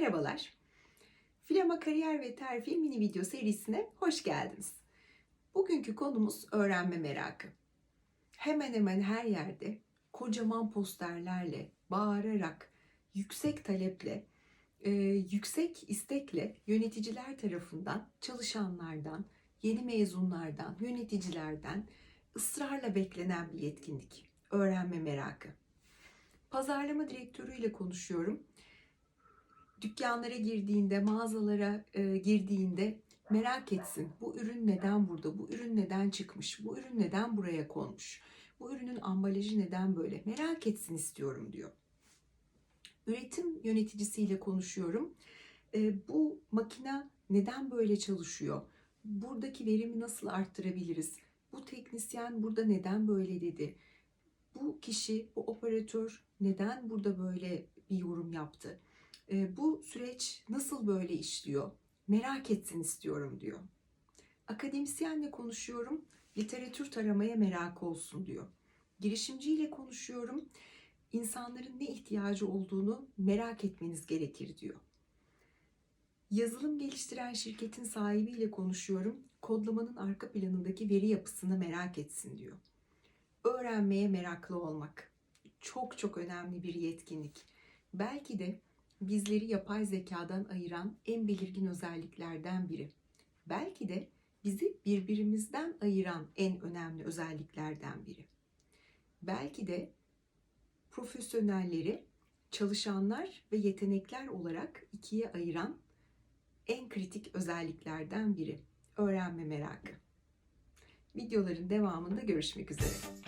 Merhabalar. Flama Kariyer ve Terfi mini video serisine hoş geldiniz. Bugünkü konumuz öğrenme merakı. Hemen hemen her yerde kocaman posterlerle, bağırarak, yüksek taleple, e, yüksek istekle yöneticiler tarafından, çalışanlardan, yeni mezunlardan, yöneticilerden ısrarla beklenen bir yetkinlik. Öğrenme merakı. Pazarlama direktörüyle konuşuyorum dükkanlara girdiğinde, mağazalara e, girdiğinde merak etsin. Bu ürün neden burada? Bu ürün neden çıkmış? Bu ürün neden buraya konmuş? Bu ürünün ambalajı neden böyle? Merak etsin istiyorum diyor. Üretim yöneticisiyle konuşuyorum. E, bu makine neden böyle çalışıyor? Buradaki verimi nasıl arttırabiliriz? Bu teknisyen burada neden böyle dedi? Bu kişi, bu operatör neden burada böyle bir yorum yaptı? E, bu süreç nasıl böyle işliyor? Merak etsin istiyorum diyor. Akademisyenle konuşuyorum, literatür taramaya merak olsun diyor. Girişimciyle konuşuyorum, insanların ne ihtiyacı olduğunu merak etmeniz gerekir diyor. Yazılım geliştiren şirketin sahibiyle konuşuyorum, kodlamanın arka planındaki veri yapısını merak etsin diyor. Öğrenmeye meraklı olmak çok çok önemli bir yetkinlik. Belki de bizleri yapay zekadan ayıran en belirgin özelliklerden biri. Belki de bizi birbirimizden ayıran en önemli özelliklerden biri. Belki de profesyonelleri çalışanlar ve yetenekler olarak ikiye ayıran en kritik özelliklerden biri. Öğrenme merakı. Videoların devamında görüşmek üzere.